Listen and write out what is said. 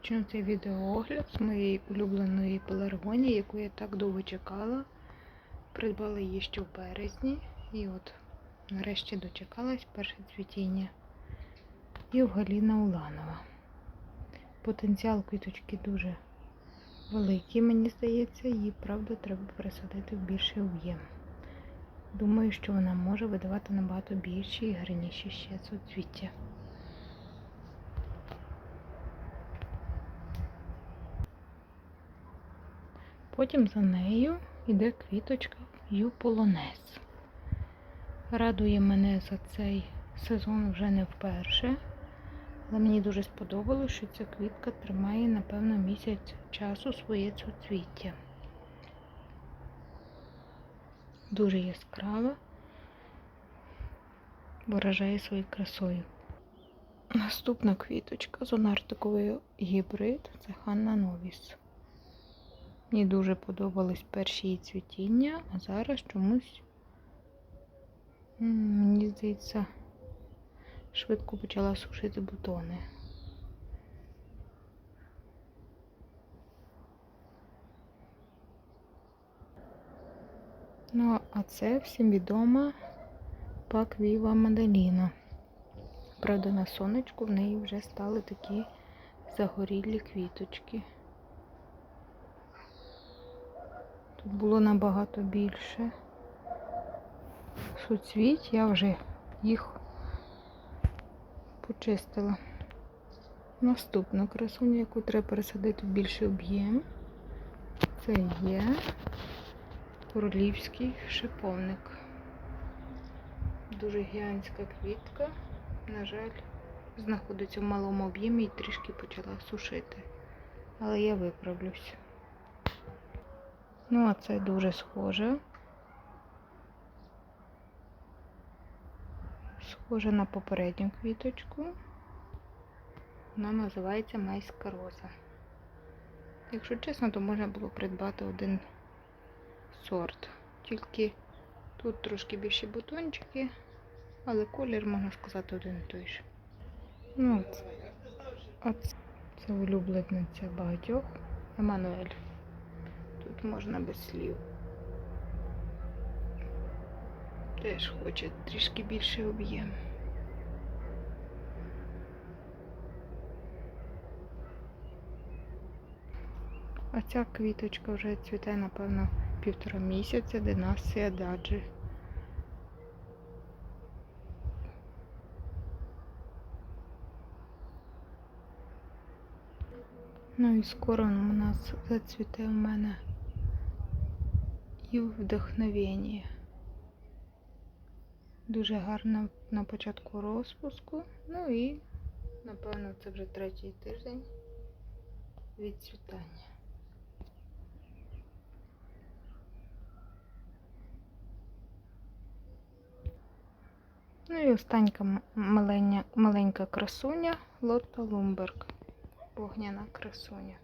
Почну цей відеоогляд з моєї улюбленої пеларгонії, яку я так довго чекала. Придбала її ще в березні. І от нарешті дочекалась перше цвітіння. І Галіна Уланова. Потенціал квіточки дуже великий, мені здається, її, правда, треба пересадити в більший об'єм. Думаю, що вона може видавати набагато більші і гарніші ще суцвіття. Потім за нею йде квіточка Юполонез. Радує мене за цей сезон вже не вперше. Але мені дуже сподобалось, що ця квітка тримає, напевно, місяць часу своє цвіття. Дуже яскрава, виражає своєю красою. Наступна квіточка з зонартиковий гібрид це Ханна Новіс. Мені дуже подобались перші її цвітіння, а зараз чомусь, мені здається, швидко почала сушити бутони. Ну, а це всім відома паквіва Маделіна. Правда, на сонечку в неї вже стали такі загорілі квіточки. Тут було набагато більше суцвіть, я вже їх почистила. Наступну красуню, яку треба пересадити в більший об'єм, це є королівський шиповник. Дуже гігантська квітка, на жаль, знаходиться в малому об'ємі і трішки почала сушити. Але я виправлюсь. Ну, а це дуже схоже. Схоже на попередню квіточку. Вона називається майська роза. Якщо чесно, то можна було придбати один сорт. Тільки тут трошки більші бутончики, але колір, можна сказати, один і той же. Ну, от, от це улюблениця багатьох Еммануель. Тут можна без слів. Теж хоче трішки більший об'єм. А ця квіточка вже цвіте, напевно, півтора місяця, династія даджі. Ну і скоро у нас зацвіте у мене і вдохновення. Дуже гарно на початку розпуску. Ну і, напевно, це вже третій тиждень відцвітання. Ну і останька маленька красуня Лотта Лумберг. Вогняна красуня.